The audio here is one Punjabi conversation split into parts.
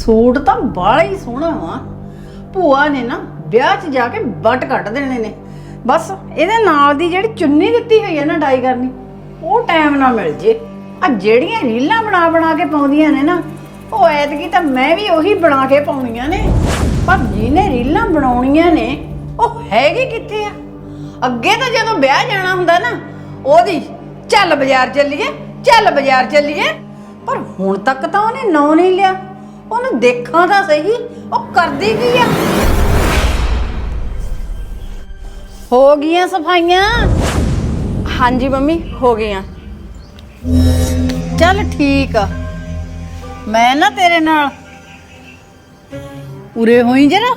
ਸੂਟ ਤਾਂ ਬਾਹਲਾ ਹੀ ਸੋਹਣਾ ਵਾ। ਭੂਆ ਨੇ ਨਾ ਵਿਆਹ 'ਚ ਜਾ ਕੇ ਵੱਟ ਕੱਢ ਦੇਣੇ ਨੇ। ਬਸ ਇਹਦੇ ਨਾਲ ਦੀ ਜਿਹੜੀ ਚੁੰਨੀ ਦਿੱਤੀ ਹੋਈ ਹੈ ਨਾ ਡਾਈ ਕਰਨੀ, ਉਹ ਟਾਈਮ ਨਾਲ ਮਿਲ ਜੇ। ਆ ਜਿਹੜੀਆਂ ਰੀਲਾਂ ਬਣਾ ਬਣਾ ਕੇ ਪਾਉਂਦੀਆਂ ਨੇ ਨਾ, ਉਹ ਐਤਕੀ ਤਾਂ ਮੈਂ ਵੀ ਉਹੀ ਬਣਾ ਕੇ ਪਾਉਣੀਆਂ ਨੇ। ਪਰ ਜਿਹਨੇ ਰੀਲਾਂ ਬਣਾਉਣੀਆਂ ਨੇ, ਉਹ ਹੈਗੇ ਕਿੱਥੇ ਆ? ਅੱਗੇ ਤਾਂ ਜਦੋਂ ਵਿਆਹ ਜਾਣਾ ਹੁੰਦਾ ਨਾ, ਉਹਦੀ ਚੱਲ ਬਾਜ਼ਾਰ ਚੱਲੀਏ, ਚੱਲ ਬਾਜ਼ਾਰ ਚੱਲੀਏ। ਪਰ ਹੁਣ ਤੱਕ ਤਾਂ ਉਹਨੇ ਨਾਂ ਨਹੀਂ ਲਿਆ। ਉਹਨੂੰ ਦੇਖਾਂ ਤਾਂ ਸਹੀ, ਉਹ ਕਰਦੀ ਕੀ ਆ? ਹੋ ਗਈਆਂ ਸਫਾਈਆਂ? ਹਾਂਜੀ ਮੰਮੀ, ਹੋ ਗਈਆਂ। ਚੱਲ ਠੀਕ ਆ। ਮੈਂ ਨਾ ਤੇਰੇ ਨਾਲ ਉਰੇ ਹੋਈ ਜਰਾ।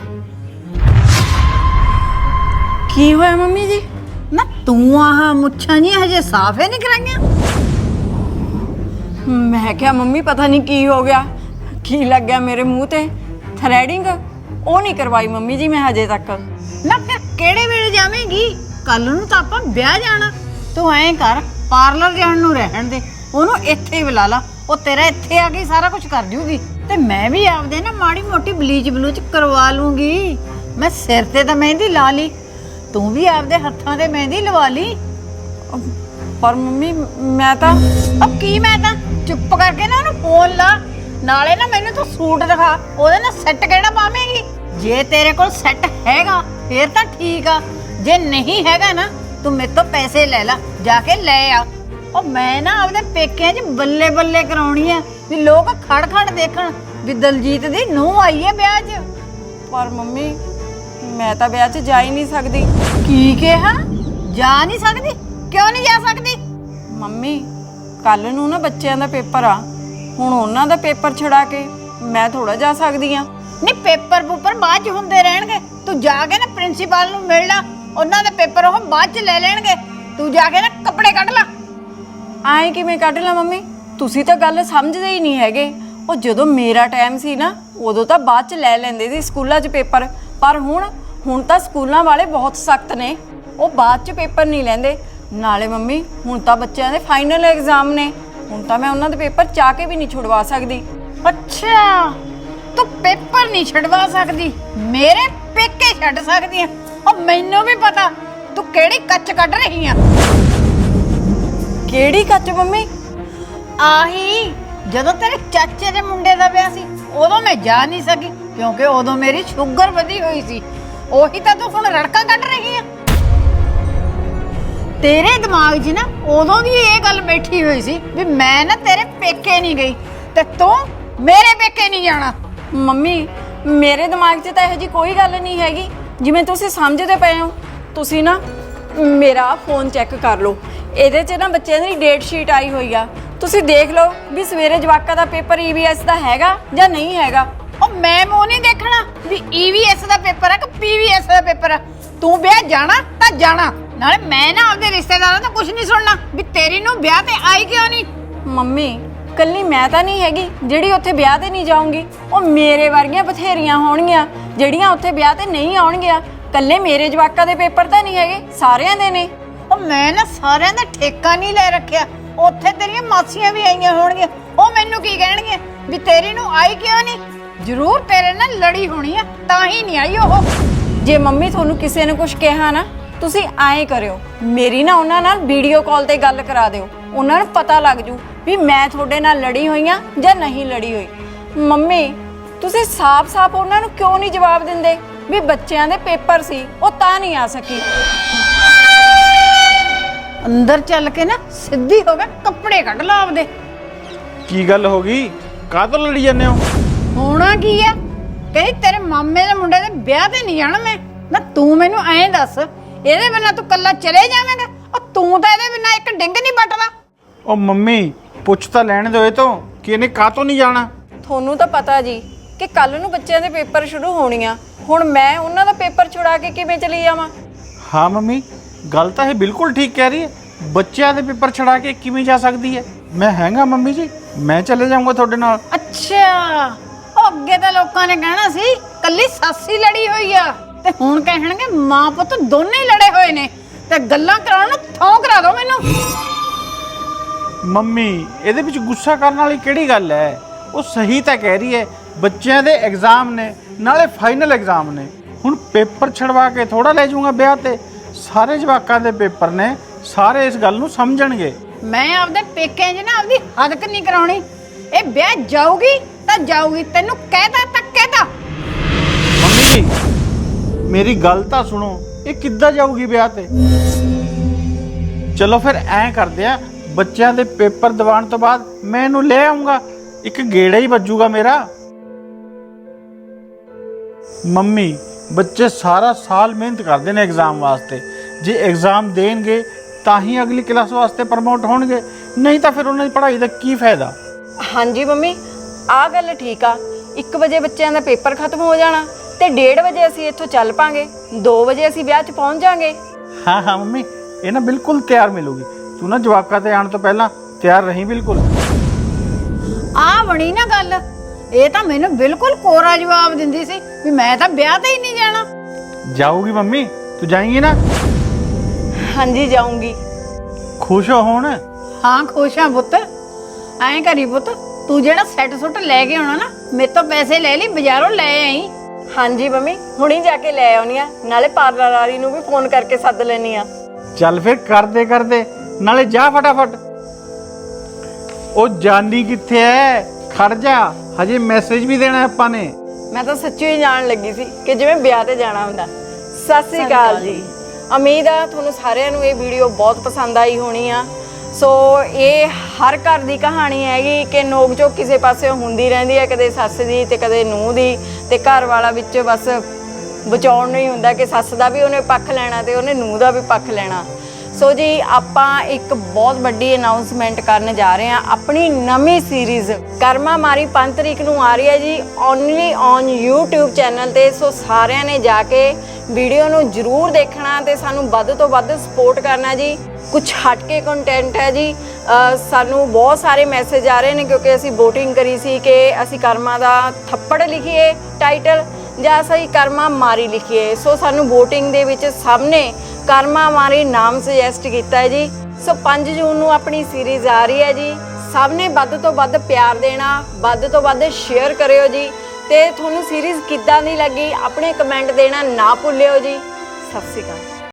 ਕੀ ਹੋਇਆ ਮੰਮੀ ਜੀ? ਨਾ ਤੂੰ ਆਹ ਮੁੱਛਾਂ ਨਹੀਂ ਹਜੇ ਸਾਫ਼ ਹੀ ਨਹੀਂ ਕਰਾਈਆਂ? ਮੈਂ ਕਿਹਾ ਮੰਮੀ, ਪਤਾ ਨਹੀਂ ਕੀ ਹੋ ਗਿਆ। ਕੀ ਲੱਗ ਗਿਆ ਮੇਰੇ ਮੂੰਹ ਤੇ? ਥਰੈਡਿੰਗ ਉਹ ਨਹੀਂ ਕਰਵਾਈ ਮੰਮੀ ਜੀ ਮੈਂ ਹਜੇ ਤੱਕ। ਨਾ ਫਿਰ ਕਿਹੜੇ ਵੇਲੇ ਜਾਵੇਂਗੀ? ਕੱਲ ਨੂੰ ਤਾਂ ਆਪਾਂ ਵਿਆਹ ਜਾਣਾ। ਤੂੰ ਐਂ ਕਰ ਪਾਰਲਰ ਜਾਣ ਨੂੰ ਰਹਿਣ ਦੇ। ਉਹਨੂੰ ਇੱਥੇ ਹੀ ਬੁਲਾ ਲਾ। ਉਹ ਤੇਰਾ ਇੱਥੇ ਆ ਕੇ ਸਾਰਾ ਕੁਝ ਕਰ ਜੂਗੀ। ਤੇ ਮੈਂ ਵੀ ਆਪਦੇ ਨਾ ਮਾੜੀ ਮੋਟੀ ਬਲੀਚ ਬਲੂਚ ਕਰਵਾ ਲੂੰਗੀ। ਮੈਂ ਸਿਰ ਤੇ ਤਾਂ ਮਹਿੰਦੀ ਲਾ ਲਈ। ਤੂੰ ਵੀ ਆਪਦੇ ਹੱਥਾਂ ਤੇ ਮਹਿੰਦੀ ਲਵਾ ਲਈ। ਪਰ ਮੰਮੀ ਮੈਂ ਤਾਂ ਉਹ ਕੀ ਮੈਂ ਤਾਂ? ਚੁੱਪ ਕਰਕੇ ਨਾ ਉਹਨੂੰ ਫੋਨ ਲਾ। ਨਾਲੇ ਨਾ ਮੈਨੂੰ ਤੂੰ ਸੂਟ ਦਿਖਾ ਉਹਦੇ ਨਾਲ ਸੈੱਟ ਕਿਹੜਾ ਪਾਵੇਂਗੀ? ਜੇ ਤੇਰੇ ਕੋਲ ਸੈੱਟ ਹੈਗਾ ਫੇਰ ਤਾਂ ਠੀਕ ਆ। ਜੇ ਨਹੀਂ ਹੈਗਾ ਨਾ ਤੂੰ ਮੇਰੇ ਤੋਂ ਪੈਸੇ ਲੈ ਲੈ ਜਾ ਕੇ ਲੈ ਆ। ਉਹ ਮੈਂ ਨਾ ਆਪਦੇ ਪੇਕਿਆਂ 'ਚ ਬੱਲੇ ਬੱਲੇ ਕਰਾਉਣੀ ਆ ਵੀ ਲੋਕ ਖੜ ਖੜ ਦੇਖਣ ਵੀ ਦਲਜੀਤ ਦੀ ਨੂੰਹ ਆਈ ਹੈ ਵਿਆਹ 'ਚ। ਪਰ ਮੰਮੀ ਮੈਂ ਤਾਂ ਵਿਆਹ 'ਚ ਜਾ ਹੀ ਨਹੀਂ ਸਕਦੀ। ਕੀ ਕਿਹਾ? ਜਾ ਨਹੀਂ ਸਕਦੀ? ਕਿਉਂ ਨਹੀਂ ਜਾ ਸਕਦੀ? ਮੰਮੀ ਕੱਲ ਨੂੰ ਨਾ ਬੱਚਿਆਂ ਦਾ ਪੇਪਰ ਆ। ਹੁਣ ਉਹਨਾਂ ਦਾ ਪੇਪਰ ਛੁਡਾ ਕੇ ਮੈਂ ਥੋੜਾ ਜਾ ਸਕਦੀ ਆ ਨਹੀਂ ਪੇਪਰ ਪੂਪਰ ਬਾਅਦ ਚ ਹੁੰਦੇ ਰਹਿਣਗੇ। ਤੂੰ ਜਾ ਕੇ ਨਾ ਪ੍ਰਿੰਸੀਪਲ ਨੂੰ ਮਿਲ ਲੈ। ਉਹਨਾਂ ਦੇ ਪੇਪਰ ਉਹ ਬਾਅਦ ਚ ਲੈ ਲੈਣਗੇ। ਤੂੰ ਜਾ ਕੇ ਨਾ ਕੱਪੜੇ ਕੱਢ ਲੈ। ਆਏ ਕਿਵੇਂ ਕੱਢ ਲਾ ਮੰਮੀ? ਤੁਸੀਂ ਤਾਂ ਗੱਲ ਸਮਝਦੇ ਹੀ ਨਹੀਂ ਹੈਗੇ। ਉਹ ਜਦੋਂ ਮੇਰਾ ਟਾਈਮ ਸੀ ਨਾ ਉਦੋਂ ਤਾਂ ਬਾਅਦ ਚ ਲੈ ਲੈਂਦੇ ਸੀ ਸਕੂਲਾਂ 'ਚ ਪੇਪਰ। ਪਰ ਹੁਣ ਹੁਣ ਤਾਂ ਸਕੂਲਾਂ ਵਾਲੇ ਬਹੁਤ ਸਖਤ ਨੇ। ਉਹ ਬਾਅਦ 'ਚ ਪੇਪਰ ਨਹੀਂ ਲੈਂਦੇ। ਨਾਲੇ ਮੰਮੀ ਹੁਣ ਤਾਂ ਬੱਚਿਆਂ ਦੇ ਫਾਈਨਲ ਐਗਜ਼ਾਮ ਨੇ। ਹੁਣ ਤਾਂ ਮੈਂ ਉਹਨਾਂ ਦੇ ਪੇਪਰ ਚਾਹ ਕੇ ਵੀ ਨਹੀਂ ਛੁਡਵਾ ਸਕਦੀ। ਅੱਛਾ ਤੂੰ ਪੇਪਰ ਨਹੀਂ ਛਡਵਾ ਸਕਦੀ ਮੇਰੇ ਪੇਕੇ ਛੱਡ ਸਕਦੀ ਆ ਉਹ ਮੈਨੂੰ ਵੀ ਪਤਾ ਤੂੰ ਕਿਹੜੀ ਕੱਚ ਕੱਢ ਰਹੀ ਆ ਕਿਹੜੀ ਕੱਚ ਮੰਮੀ? ਆਹੀ ਜਦੋਂ ਤੇਰੇ ਚਾਚੇ ਦੇ ਮੁੰਡੇ ਦਾ ਵਿਆਹ ਸੀ ਉਦੋਂ ਮੈਂ ਜਾ ਨਹੀਂ ਸਕੀ ਕਿਉਂਕਿ ਉਦੋਂ ਮੇਰੀ ਸ਼ੂਗਰ ਵਧੀ ਹੋਈ ਸੀ। ਉਹੀ ਤਾਂ ਤੂੰ ਹੁਣ ਰੜਕਾ ਕੱਢ ਰਹੀ ਤੇਰੇ ਦਿਮਾਗ 'ਚ ਨਾ ਉਦੋਂ ਦੀ ਇਹ ਗੱਲ ਬੈਠੀ ਹੋਈ ਸੀ ਵੀ ਮੈਂ ਨਾ ਤੇਰੇ ਪੇਕੇ ਨਹੀਂ ਗਈ ਤੇ ਤੂੰ ਮੇਰੇ ਪੇਕੇ ਨਹੀਂ ਜਾਣਾ। ਮੰਮੀ, ਮੇਰੇ ਦਿਮਾਗ 'ਚ ਤਾਂ ਇਹੋ ਜੀ ਕੋਈ ਗੱਲ ਨਹੀਂ ਹੈਗੀ। ਜਿਵੇਂ ਤੁਸੀਂ ਸਮਝਦੇ ਪਏ ਹੋ, ਤੁਸੀਂ ਨਾ ਮੇਰਾ ਫੋਨ ਚੈੱਕ ਕਰ ਲਓ। ਇਹਦੇ 'ਚ ਨਾ ਬੱਚਿਆਂ ਦੀ ਡੇਟ ਸ਼ੀਟ ਆਈ ਹੋਈ ਆ। ਤੁਸੀਂ ਦੇਖ ਲਓ ਵੀ ਸਵੇਰੇ ਜਵਾਕਾਂ ਦਾ ਪੇਪਰ ਈਵੀਐਸ ਦਾ ਹੈਗਾ ਜਾਂ ਨਹੀਂ ਹੈਗਾ। ਉਹ ਮੈਂ ਮੂੰਹ ਨਹੀਂ ਦੇਖਣਾ ਵੀ ਈਵੀਐਸ ਦਾ ਪੇਪਰ ਆ ਕਿ ਪੀਵੀਐਸ ਦਾ ਪੇਪਰ ਆ? ਤੂੰ ਵਿਆਹ ਜਾਣਾ ਤਾਂ ਜਾਣਾ। ਨਾਲੇ ਮੈਂ ਨਾ ਆਪਦੇ ਰਿਸ਼ਤੇਦਾਰਾਂ ਤੋਂ ਕੁਝ ਨਹੀਂ ਸੁਣਨਾ ਵੀ ਤੇਰੀ ਨੂੰ ਵਿਆਹ ਤੇ ਆਈ ਕਿਉਂ ਨਹੀਂ? ਮੰਮੀ ਕੱਲੀ ਮੈਂ ਤਾਂ ਨਹੀਂ ਹੈਗੀ ਜਿਹੜੀ ਉੱਥੇ ਵਿਆਹ ਤੇ ਨਹੀਂ ਜਾਊਂਗੀ ਉਹ ਮੇਰੇ ਵਰਗੀਆਂ ਬਥੇਰੀਆਂ ਹੋਣਗੀਆਂ ਜਿਹੜੀਆਂ ਉੱਥੇ ਵਿਆਹ ਤੇ ਨਹੀਂ ਆਉਣਗੀਆਂ। ਕੱਲੇ ਮੇਰੇ ਜਵਾਕਾਂ ਦੇ ਪੇਪਰ ਤਾਂ ਨਹੀਂ ਹੈਗੇ ਸਾਰਿਆਂ ਦੇ ਨੇ। ਉਹ ਮੈਂ ਨਾ ਸਾਰਿਆਂ ਦਾ ਠੇਕਾ ਨਹੀਂ ਲੈ ਰੱਖਿਆ ਉੱਥੇ ਤੇਰੀਆਂ ਮਾਸੀਆਂ ਵੀ ਆਈਆਂ ਹੋਣਗੀਆਂ ਉਹ ਮੈਨੂੰ ਕੀ ਕਹਿਣਗੇ ਵੀ ਤੇਰੀ ਨੂੰ ਆਈ ਕਿਉਂ ਨਹੀਂ? ਜ਼ਰੂਰ ਤੇਰੇ ਨਾਲ ਲੜੀ ਹੋਣੀ ਆ ਤਾਂ ਹੀ ਨਹੀਂ ਆਈ ਉਹ। ਜੇ ਮੰਮੀ ਤੁਹਾਨੂੰ ਕਿਸੇ ਨੇ ਕੁਝ ਕਿਹਾ ਨਾ ਤੁਸੀਂ ਐਂ ਕਰਿਓ ਮੇਰੀ ਨਾ ਉਹਨਾਂ ਨਾਲ ਵੀਡੀਓ ਕਾਲ ਤੇ ਗੱਲ ਕਰਾ ਦਿਓ। ਉਹਨਾਂ ਨੂੰ ਪਤਾ ਲੱਗ ਜੂ ਵੀ ਮੈਂ ਤੁਹਾਡੇ ਨਾਲ ਲੜੀ ਹੋਈ ਆ ਜਾਂ ਨਹੀਂ ਲੜੀ ਹੋਈ। ਮੰਮੀ ਤੁਸੀਂ ਸਾਫ਼-ਸਾਫ਼ ਉਹਨਾਂ ਨੂੰ ਕਿਉਂ ਨਹੀਂ ਜਵਾਬ ਦਿੰਦੇ? ਵੀ ਬੱਚਿਆਂ ਦੇ ਪੇਪਰ ਸੀ ਉਹ ਤਾਂ ਨਹੀਂ ਆ ਸਕੀ। ਅੰਦਰ ਚੱਲ ਕੇ ਨਾ ਸਿੱਧੀ ਹੋ ਕੇ ਕੱਪੜੇ ਕੱਢ ਲਾ ਆਪਦੇ। ਕੀ ਗੱਲ ਹੋ ਗਈ? ਕਾਹਤੋਂ ਲੜੀ ਜਾਂਦੇ ਹੋ? ਹੋਣਾ ਕੀ ਆ? ਕਹੀ ਤੇਰੇ ਮਾਮੇ ਦੇ ਮੁੰਡੇ ਦੇ ਵਿਆਹ ਤੇ ਨਹੀਂ ਜਾਣਾ ਮੈਂ। ਨਾ ਤੂੰ ਮੈਨੂੰ ਐਂ ਦੱਸ ਇਹਦੇ ਬਿਨਾਂ ਤੂੰ ਕੱਲਾ ਚਲੇ ਜਾਵੇਂਗਾ? ਉਹ ਤੂੰ ਤਾਂ ਇਹਦੇ ਬਿਨਾਂ ਇੱਕ ਡਿੰਗ ਨਹੀਂ ਪਟਦਾ ਉਹ ਮੰਮੀ ਪੁੱਛ ਤਾਂ ਲੈਣ ਦਿਓ ਇਹ ਤੋਂ ਕਿ ਇਹਨੇ ਕਾਹਤੋਂ ਨਹੀਂ ਜਾਣਾ? ਤੁਹਾਨੂੰ ਤਾਂ ਪਤਾ ਜੀ ਕਿ ਕੱਲ ਨੂੰ ਬੱਚਿਆਂ ਦੇ ਪੇਪਰ ਸ਼ੁਰੂ ਹੋਣੇ ਆ ਹੁਣ ਮੈਂ ਉਹਨਾਂ ਦਾ ਪੇਪਰ ਛੁਡਾ ਕੇ ਕਿਵੇਂ ਚਲੀ ਜਾਵਾਂ? ਹਾਂ ਮੰਮੀ ਗੱਲ ਤਾਂ ਇਹ ਬਿਲਕੁਲ ਠੀਕ ਕਹਿ ਰਹੀ ਹੈ। ਬੱਚਿਆਂ ਦੇ ਪੇਪਰ ਛੜਾ ਕੇ ਕਿਵੇਂ ਜਾ ਸਕਦੀ ਹੈ? ਮੈਂ ਹੈਗਾ ਮੰਮੀ ਜੀ ਮੈਂ ਚਲੇ ਜਾਊਂਗਾ ਤੁਹਾਡੇ ਨਾਲ। ਅੱਛਾ ਉਹ ਅੱਗੇ ਤਾਂ ਲੋਕਾਂ ਨੇ ਕਹਿਣਾ ਸੀ ਕੱਲੀ ਸਾਸੀ ਲੜੀ ਹੋਈ ਆ। ਤੇ ਹੁਣ ਕਹਿਣਗੇ ਮਾਂ ਪੁੱਤ ਦੋਨੇ ਹੀ ਲੜੇ ਹੋਏ ਨੇ ਤੇ ਗੱਲਾਂ ਕਰਾਉਣ ਨੂੰ ਥੋਂ ਕਰਾ ਦਿਓ ਮੈਨੂੰ। ਮੰਮੀ ਇਹਦੇ ਵਿੱਚ ਗੁੱਸਾ ਕਰਨ ਵਾਲੀ ਕਿਹੜੀ ਗੱਲ ਹੈ? ਉਹ ਸਹੀ ਤਾਂ ਕਹਿ ਰਹੀ ਹੈ ਬੱਚਿਆਂ ਦੇ ਐਗਜ਼ਾਮ ਨੇ ਨਾਲੇ ਫਾਈਨਲ ਐਗਜ਼ਾਮ ਨੇ। ਹੁਣ ਪੇਪਰ ਛਡਵਾ ਕੇ ਥੋੜਾ ਲੈ ਜਾਊਂਗਾ ਵਿਆਹ ਤੇ। ਸਾਰੇ ਜਵਾਕਾਂ ਦੇ ਪੇਪਰ ਨੇ ਸਾਰੇ ਇਸ ਗੱਲ ਨੂੰ ਸਮਝਣਗੇ। ਮੈਂ ਆਪਦੇ ਪੇਕਿਆਂ 'ਚ ਨਾ ਆਪਦੀ ਹਦਕ ਨਹੀਂ ਕਰਾਉਣੀ। ਇਹ ਵਿਆਹ ਜਾਊਗੀ ਤਾਂ ਜਾਊਗੀ ਤੈਨੂੰ ਕਹਿਦਾ ਤਾਂ ਕਹਿਦਾ ਮੰਮੀ ਮੇਰੀ ਗੱਲ ਤਾਂ ਸੁਣੋ, ਇਹ ਕਿੱਦਾਂ ਜਾਊਗੀ ਵਿਆਹ ਤੇ? ਚਲੋ ਫਿਰ ਐਂ ਕਰਦੇ ਆ, ਬੱਚਿਆਂ ਦੇ ਪੇਪਰ ਦਿਵਾਉਣ ਤੋਂ ਬਾਅਦ ਮੈਂ ਇਹਨੂੰ ਲੈ ਆਉਂਗਾ ਇੱਕ ਗੇੜਾ ਹੀ ਵੱਜੂਗਾ ਮੇਰਾ। ਮੰਮੀ, ਬੱਚੇ ਸਾਰਾ ਸਾਲ ਮਿਹਨਤ ਕਰਦੇ ਨੇ ਐਗਜ਼ਾਮ ਵਾਸਤੇ। ਜੇ ਐਗਜ਼ਾਮ ਦੇਣਗੇ, ਤਾਂ ਹੀ ਅਗਲੀ ਕਲਾਸ ਵਾਸਤੇ ਪ੍ਰਮੋਟ ਹੋਣਗੇ, ਨਹੀਂ ਤਾਂ ਫਿਰ ਉਹਨਾਂ ਦੀ ਪੜ੍ਹਾਈ ਦਾ ਕੀ ਫਾਇਦਾ? ਹਾਂਜੀ ਮੰਮੀ, ਆਹ ਗੱਲ ਠੀਕ ਆ। 1 ਵਜੇ ਬੱਚਿਆਂ ਦਾ ਪੇਪਰ ਖਤਮ ਹੋ ਜਾਣਾ ਤੇ 1:30 ਵਜੇ ਅਸੀਂ ਇੱਥੋਂ ਚੱਲ ਪਾਂਗੇ। 2 ਵਜੇ ਅਸੀਂ ਵਿਆਹ 'ਚ ਪਹੁੰਚ ਜਾਾਂਗੇ। ਹਾਂ ਹਾਂ ਮੰਮੀ ਇਹ ਨਾ ਬਿਲਕੁਲ ਤਿਆਰ ਮਿਲੂਗੀ। ਤੂੰ ਨਾ ਜਵਾਕਾਂ ਤੇ ਆਉਣ ਤੋਂ ਪਹਿਲਾਂ ਤਿਆਰ ਰਹੀਂ ਬਿਲਕੁਲ। ਆ ਬਣੀ ਨਾ ਗੱਲ। ਇਹ ਤਾਂ ਮੈਨੂੰ ਬਿਲਕੁਲ ਕੋਰਾ ਜਵਾਬ ਦਿੰਦੀ ਸੀ ਵੀ ਮੈਂ ਤਾਂ ਵਿਆਹ ਤੇ ਹੀ ਨਹੀਂ ਜਾਣਾ। ਜਾਊਗੀ ਮੰਮੀ ਤੂੰ ਜਾਏਂਗੀ ਨਾ? ਹਾਂਜੀ ਜਾਊਂਗੀ। ਖੁਸ਼ ਹੋ ਹੁਣ? ਹਾਂ ਖੁਸ਼ ਹਾਂ ਪੁੱਤ। ਐਂ ਕਰੀ ਪੁੱਤ ਤੂੰ ਜਿਹੜਾ ਸੈੱਟ ਸੁੱਟ ਲੈ ਕੇ ਆਉਣਾ ਨਾ ਮੇਰੇ ਤੋਂ ਪੈਸੇ ਲੈ ਲਈ ਬਾਜ਼ਾਰੋਂ ਲੈ ਆਈ। ਹਾਂਜੀ ਮੰਮੀ ਹੁਣੀ ਜਾ ਕੇ ਲੈ ਆਉਣੀ ਆ। ਨਾਲੇ ਪਾਰਲਰ ਵਾਲੀ ਨੂੰ ਵੀ ਫੋਨ ਕਰਕੇ ਸੱਦ ਲੈਣੀ ਆ। ਚੱਲ ਫਿਰ ਕਰਦੇ ਕਰਦੇ। ਨਾਲੇ ਜਾ ਫਟਾਫਟ। ਉਹ ਜਾਨੀ ਕਿੱਥੇ ਐ? ਖੜ ਜਾ। ਹਜੇ ਮੈਸੇਜ ਵੀ ਦੇਣਾ ਆਪਾਂ ਨੇ। ਮੈਂ ਤਾਂ ਸੱਚੀ ਹੀ ਜਾਣ ਲੱਗੀ ਸੀ ਕਿ ਜਿਵੇਂ ਵਿਆਹ ਤੇ ਜਾਣਾ ਹੁੰਦਾ। ਸਤਿ ਸ੍ਰੀ ਅਕਾਲ ਜੀ। ਉਮੀਦ ਆ ਤੁਹਾਨੂੰ ਸਾਰਿਆਂ ਨੂੰ ਇਹ ਵੀਡੀਓ ਬਹੁਤ ਪਸੰਦ ਆਈ ਹੋਣੀ ਆ। ਸੋ ਇਹ ਹਰ ਘਰ ਦੀ ਕਹਾਣੀ ਹੈਗੀ ਕਿ ਨੋਕ ਝੋਕ ਕਿਸੇ ਪਾਸੇ ਹੁੰਦੀ ਰਹਿੰਦੀ ਹੈ, ਕਦੇ ਸੱਸ ਦੀ ਤੇ ਕਦੇ ਨੂੰਹ ਦੀ ਤੇ ਘਰ ਵਾਲਾ ਵਿੱਚ ਬਸ ਬਚਾਉਣ ਨੂੰ ਹੀ ਹੁੰਦਾ ਕਿ ਸੱਸ ਦਾ ਵੀ ਉਹਨੇ ਪੱਖ ਲੈਣਾ ਤੇ ਉਹਨੇ ਨੂੰਹ ਦਾ ਵੀ ਪੱਖ ਲੈਣਾ। ਸੋ ਜੀ, ਆਪਾਂ ਇੱਕ ਬਹੁਤ ਵੱਡੀ ਅਨਾਉਂਸਮੈਂਟ ਕਰਨ ਜਾ ਰਹੇ ਹਾਂ, ਆਪਣੀ ਨਵੀਂ ਸੀਰੀਜ਼ ਕਰਮਾ ਮਾਰੀ 5 ਤਰੀਕ ਨੂੰ ਆ ਰਹੀ ਹੈ ਜੀ ਓਨਲੀ ਔਨ YouTube ਚੈਨਲ ਤੇ। ਸੋ ਸਾਰਿਆਂ ਨੇ ਜਾ ਕੇ ਵੀਡੀਓ ਨੂੰ ਜਰੂਰ ਦੇਖਣਾ ਤੇ ਸਾਨੂੰ ਵੱਧ ਤੋਂ ਵੱਧ ਸਪੋਰਟ ਕਰਨਾ ਜੀ। ਕੁਝ ਹਟ ਕੇ ਕੰਟੈਂਟ ਹੈ ਜੀ। ਸਾਨੂੰ ਬਹੁਤ ਸਾਰੇ ਮੈਸੇਜ ਆ ਰਹੇ ਨੇ ਕਿਉਂਕਿ ਅਸੀਂ VOTING ਕਰੀ ਸੀ ਕਿ ਅਸੀਂ ਕਰਮਾ ਦਾ ਥੱਪੜ ਲਿਖੀਏ ਟਾਈਟਲ ਜਾਂ ਅਸੀਂ ਕਰਮਾ ਮਾਰੀ ਲਿਖੀਏ। ਸੋ ਸਾਨੂੰ VOTING ਦੇ ਵਿੱਚ ਸਭ ਨੇ ਕਰਮਾ ਮਾਰੀ ਨਾਮ ਸੁਜੈਸਟ ਕੀਤਾ ਹੈ ਜੀ। ਸੋ 5 ਜੂਨ ਨੂੰ ਆਪਣੀ ਸੀਰੀਜ਼ ਆ ਰਹੀ ਹੈ ਜੀ। ਸਭ ਨੇ ਵੱਧ ਤੋਂ ਵੱਧ ਪਿਆਰ ਦੇਣਾ, ਵੱਧ ਤੋਂ ਵੱਧ ਸ਼ੇਅਰ ਕਰਿਓ ਜੀ। ਤੇ ਤੁਹਾਨੂੰ ਸੀਰੀਜ਼ ਕਿੱਦਾਂ ਦੀ ਲੱਗੀ? ਆਪਣੇ ਕਮੈਂਟ ਦੇਣਾ ਨਾ ਭੁੱਲਿਓ ਜੀ। ਸਤਿ ਸ਼੍ਰੀ ਅਕਾਲ।